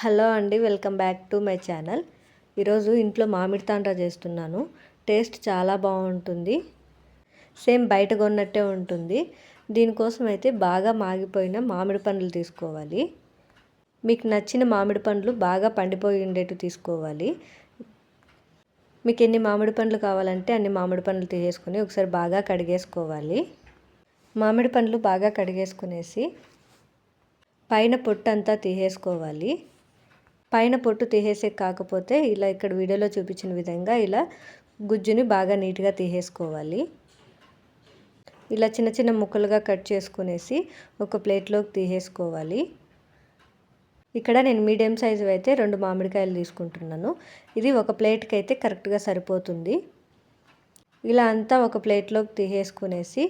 Hello అండి welcome back to my channel. ఈరోజు ఇంట్లో మామిడి తాండ్ర చేస్తున్నాను. టేస్ట్ చాలా బాగుంటుంది. సేమ్ బయట కొన్నట్టే ఉంటుంది. దీనికోసం అయితే బాగా మాగిపోయిన మామిడి పండ్లు తీసుకోవాలి. మీకు నచ్చిన మామిడి పండ్లు బాగా పండిపోయి ఉండేట్టు తీసుకోవాలి. మీకు ఎన్ని మామిడి పండ్లు కావాలంటే అన్ని మామిడి పండ్లు తీసేసుకొని ఒకసారి బాగా కడిగేసుకోవాలి. మామిడి పండ్లు బాగా కడిగేసుకునేసి పైన పొట్టు అంతా తీసేసుకోవాలి. పైన పొట్టు తీసేసే కాకపోతే ఇలా ఇక్కడ వీడియోలో చూపించిన విధంగా ఇలా గుజ్జుని బాగా నీట్గా తీసేసుకోవాలి. ఇలా చిన్న చిన్న ముక్కలుగా కట్ చేసుకునేసి ఒక ప్లేట్లోకి తీసేసుకోవాలి. ఇక్కడ నేను మీడియం సైజు అయితే రెండు మామిడికాయలు తీసుకుంటున్నాను. ఇది ఒక ప్లేట్కి అయితే కరెక్ట్గా సరిపోతుంది. ఇలా అంతా ఒక ప్లేట్లోకి తీసేసుకునేసి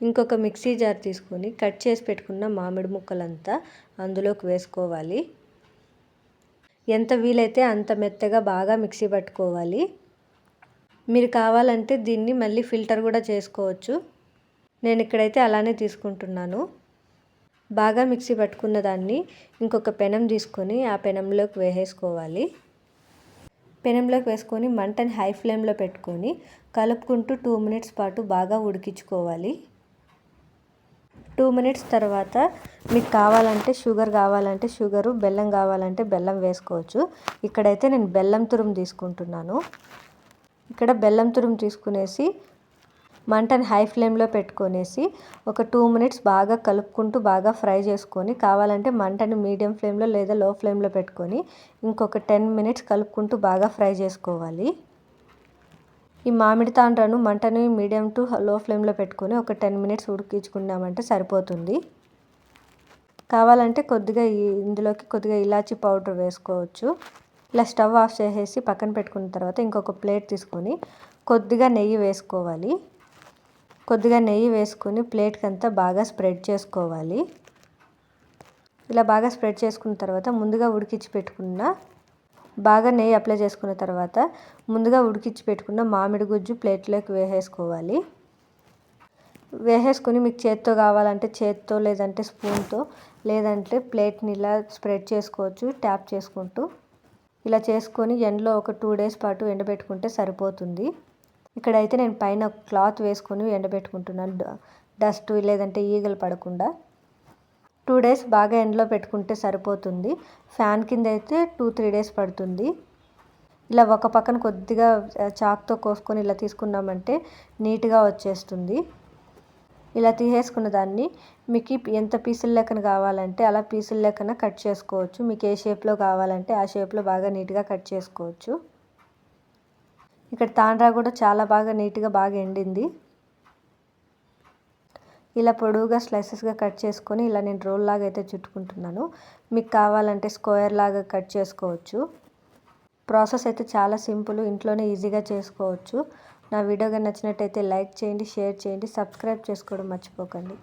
ఇంకొక మిక్సీ జార్ తీసుకొని కట్ చేసి పెట్టుకున్న మామిడి ముక్కలంతా అందులోకి వేసుకోవాలి. ఎంత వీలైతే అంత మెత్తగా బాగా మిక్సీ పట్టుకోవాలి. మీరు కావాలంటే దీన్ని మళ్ళీ ఫిల్టర్ కూడా చేసుకోవచ్చు. నేను ఇక్కడైతే అలానే తీసుకుంటున్నాను. బాగా మిక్సీ పట్టుకున్న దాన్ని ఇంకొక పెనం తీసుకొని ఆ పెనంలోకి వేసేసుకోవాలి. పెనంలోకి వేసుకొని మంటని హై ఫ్లేమ్లో పెట్టుకొని కలుపుకుంటూ టూ మినిట్స్ పాటు బాగా ఉడికించుకోవాలి. టూ మినిట్స్ తర్వాత మీకు కావాలంటే షుగర్ కావాలంటే షుగరు బెల్లం కావాలంటే బెల్లం వేసుకోవచ్చు. ఇక్కడైతే నేను బెల్లం తురుము తీసుకుంటున్నాను. ఇక్కడ బెల్లం తురుము తీసుకునేసి మంటని హై ఫ్లేమ్లో పెట్టుకొనేసి ఒక టూ మినిట్స్ బాగా కలుపుకుంటూ బాగా ఫ్రై చేసుకొని కావాలంటే మంటని మీడియం ఫ్లేమ్లో లేదా లో ఫ్లేమ్లో పెట్టుకొని ఇంకొక టెన్ మినిట్స్ కలుపుకుంటూ బాగా ఫ్రై చేసుకోవాలి. ఈ మామిడి తాండ్రను మంటని మీడియం టు లో ఫ్లేమ్లో పెట్టుకొని ఒక టెన్ మినిట్స్ ఉడికించుకున్నామంటే సరిపోతుంది. కావాలంటే కొద్దిగా ఇందులోకి కొద్దిగా ఇలాచీ పౌడర్ వేసుకోవచ్చు. ఇలా స్టవ్ ఆఫ్ చేసేసి పక్కన పెట్టుకున్న తర్వాత ఇంకొక ప్లేట్ తీసుకొని కొద్దిగా నెయ్యి వేసుకోవాలి. కొద్దిగా నెయ్యి వేసుకొని ప్లేట్కి అంతా బాగా స్ప్రెడ్ చేసుకోవాలి. ఇలా బాగా స్ప్రెడ్ చేసుకున్న తర్వాత ముందుగా ఉడికించి పెట్టుకున్న బాగా నెయ్యి అప్లై చేసుకున్న తర్వాత ముందుగా ఉడికించి పెట్టుకున్న మామిడి గుజ్జు ప్లేట్లోకి వేసేసుకోవాలి. వేసేసుకొని మీకు చేత్తో కావాలంటే చేత్తో లేదంటే స్పూన్తో లేదంటే ప్లేట్ని ఇలా స్ప్రెడ్ చేసుకోవచ్చు ట్యాప్ చేసుకుంటూ. ఇలా చేసుకొని ఎండలో ఒక టూ డేస్ పాటు ఎండబెట్టుకుంటే సరిపోతుంది. ఇక్కడైతే నేను పైన క్లాత్ వేసుకొని ఎండబెట్టుకుంటున్నాను. డస్ట్ లేదంటే ఈగలు పడకుండా. టూ డేస్ బాగా ఎండలో పెట్టుకుంటే సరిపోతుంది. ఫ్యాన్ కింద అయితే టూ త్రీ డేస్ పడుతుంది. ఇలా ఒక పక్కన కొద్దిగా చాక్తో కోసుకొని ఇలా తీసుకున్నామంటే నీట్గా వచ్చేస్తుంది. ఇలా తీసేసుకున్న దాన్ని మీకు ఎంత పీసుల లెక్కన కావాలంటే అలా పీసుల లెక్కన కట్ చేసుకోవచ్చు. మీకు ఏ షేప్లో కావాలంటే ఆ షేప్లో బాగా నీట్గా కట్ చేసుకోవచ్చు. ఇక్కడ తాండ్రా కూడా చాలా బాగా నీట్గా బాగా ఎండింది. ఇలా పొడవుగా స్లైసెస్గా కట్ చేసుకొని ఇలా నేను రోల్ లాగా అయితే చుట్టుకుంటున్నాను. మీకు కావాలంటే స్క్వేర్ లాగా కట్ చేసుకోవచ్చు. ప్రాసెస్ అయితే చాలా సింపుల్ ఇంట్లోనే ఈజీగా చేసుకోవచ్చు. నా వీడియోగా నచ్చినట్టయితే లైక్ చేయండి షేర్ చేయండి సబ్స్క్రైబ్ చేసుకోవడం మర్చిపోకండి.